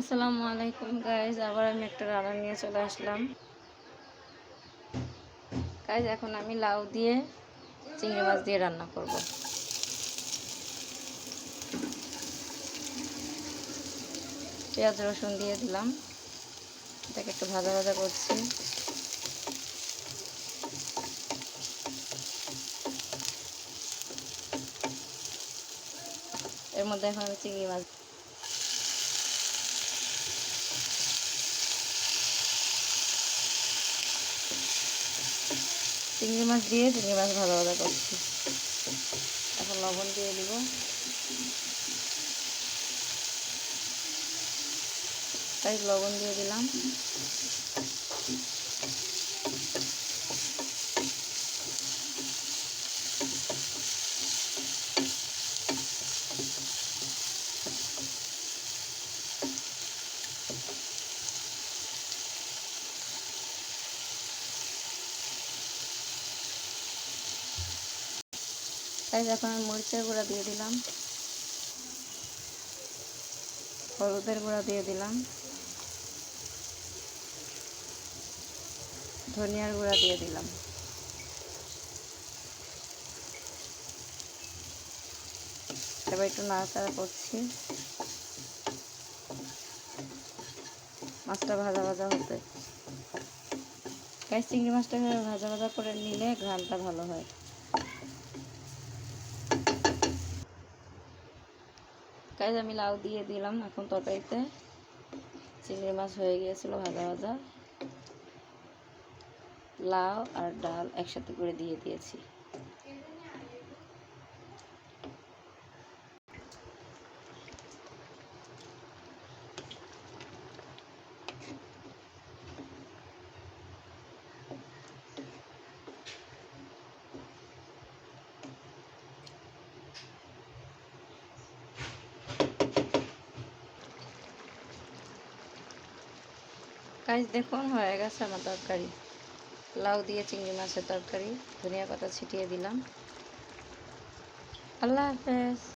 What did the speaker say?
আসসালামু আলাইকুম গাইজ আবার আমি একটা রান্না নিয়ে চলে আসলাম। গাইজ এখন আমি লাউ দিয়ে চিংড়ি মাছ দিয়ে রান্না করব। পেঁয়াজ, রসুন দিয়ে দিলাম। এটাকে একটু ভাজা ভাজা করছি। এর মধ্যে এখন আমি চিংড়ি মাছ চিংড়ি মাছ দিয়ে চিংড়ি মাছ ভালো ভালো করছি। এখন লবণ দিয়ে দিব। তাই লবণ দিয়ে দিলাম। তাই এখন আমি মরিচের গুঁড়া দিয়ে দিলাম। হলুদের গুঁড়া দিয়ে দিলাম। ধনিয়ার গুঁড়া দিয়ে দিলাম। এবার একটু নাড়াচাড়া করছি। মাছটা ভাজা ভাজা হতে গ্যাস চিংড়ি মাছটা ভাজা ভাজা করে নিলে ঘ্রানটা ভালো হয়। গাইজ আমি লাউ দিয়ে দিলাম, এখন তরকারিতে চিংড়ি মাছ হয়ে গিয়েছিল ভাজা ভাজা। লাউ আর ডাল একসাথে করে দিয়ে দিয়েছি। গাইজ দেখুন, হয়ে গেছে আমার তরকারি। লাউ দিয়ে চিংড়ি মাছের তরকারি, ধনিয়া পাতা ছিটিয়ে দিলাম। আল্লাহ হাফেজ।